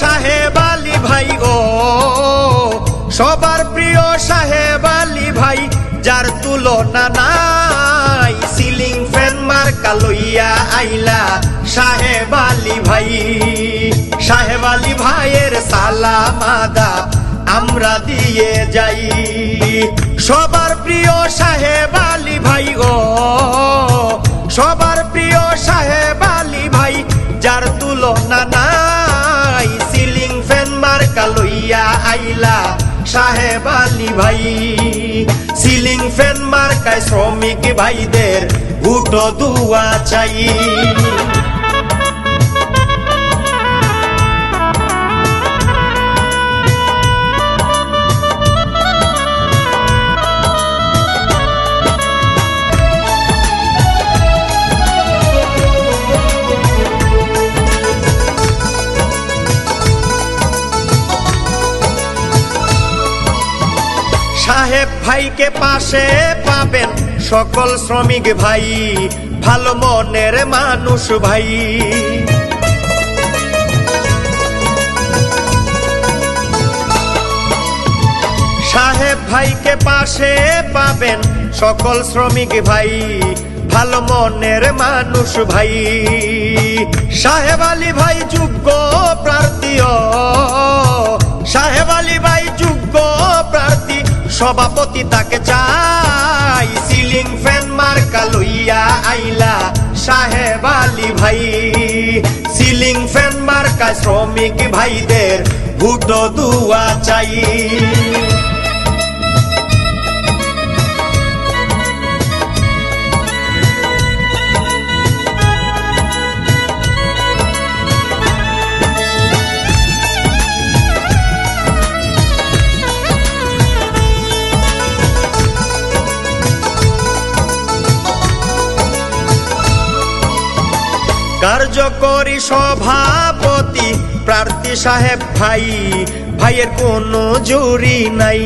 সাহেব আলী ভাই ও সবার প্রিয় সাহেব আলী ভাই, যার তুলনা নাই, সিলিং ফ্যান মার্কা লইয়া আইলা সাহেব আলী ভাই। সাহেব আলী ভাইয়ের সালাম আদাব আমরা দিয়ে যাই। সবার প্রিয় সাহেব আলী ভাই ও সবার প্রিয় সাহেব আলী ভাই, যার তুলনা নাই মার্কা লইয়া আইলা। সাহেব আলী ভাই সিলিং ফ্যান মার্কায় শ্রমিক ভাইদের গুটো দুয়া চাই। সাহেব ভাইকে পাশে পাবেন সকল শ্রমিক ভাই, ভালো মনের মানুষ ভাই। সাহেব ভাইকে পাশে পাবেন সকল শ্রমিক ভাই, ভালো মনের মানুষ ভাই। সাহেব আলী ভাই, যোগ্য সভাপতি তাকে চাই। সিলিং ফ্যান মার্কা লইয়া আইলা সাহেব আলী ভাই। সিলিং ফ্যান মার্কা শ্রমিক ভাইদের ভুটো দুয়া চাই। কার্যকরী সভাপতি, প্রার্থী সাহেব ভাই, ভাইয়ের কোনো জুরি নাই।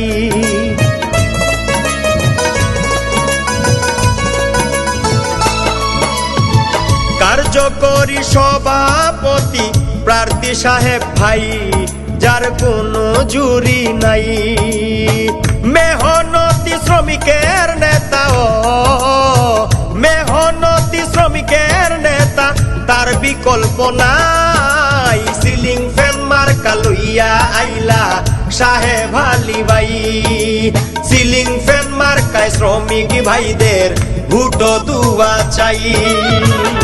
কার্যকরী সভাপতি, প্রার্থী সাহেব ভাই, যার কোনো জুরি নাই। মেহনতি শ্রমিকের নেতা নাই সিলিং ফ্যান মার্কা লইয়া আইলা সাহেব আলী ভাই সিলিং ফ্যান মার্কায় শ্রমিক ভাইদের ভুটো দুয়া চাই।